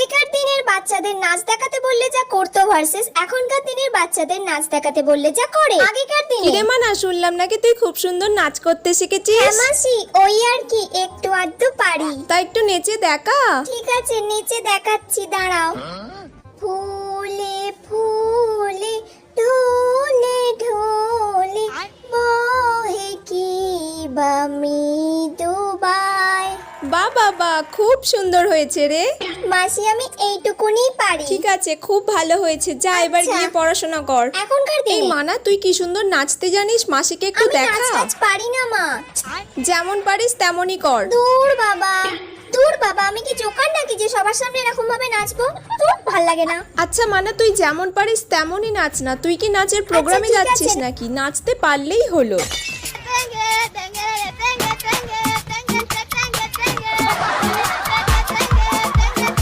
আগেকার দিনের বাচ্চাদের নাচ দেখাতে বললে যা করতো ভার্সেস এখনকার দিনের বাচ্চাদের নাচ দেখাতে বললে যা করে। আগেকার দিনে। কিরে মানা শুনলাম নাকি তুই খুব সুন্দর নাচ করতে শিখেছিস? হ্যাঁ মাসি ওই আর কি একটু আধটু পারি। তা একটু নেচে দেখা। ঠিক আছে নিচে দেখাচ্ছি দাঁড়াও। ফুলে ফুলে ঢোলে ঢোলে বহে কি বা মৃদুবাই বা বাবা খুব সুন্দর হয়েছে রে। মাসি আমি এইটুকুনি পারি। ঠিক আছে খুব ভালো হয়েছে। যা এবার আচ্ছা। গিয়ে পড়াশোনা কর। এখনকার এই দিনে মানা তুই কি সুন্দর নাচতে জানিস? মাসিকে একটু আমি নাচ দেখা। টাচ পারি না মা। যেমন পারিস তেমনই কর। দূর বাবা। দূর বাবা। আমি কি জোকার নাকি যে সবার সামনে এরকম ভাবে নাচবো? দূর ভালো লাগে না। আচ্ছা মানা তুই যেমন পারিস তেমনই নাচ না। তুই কি নাচের প্রোগ্রামে ঠিক যাচ্ছিস নাকি? নাচতে পারলেই হলো।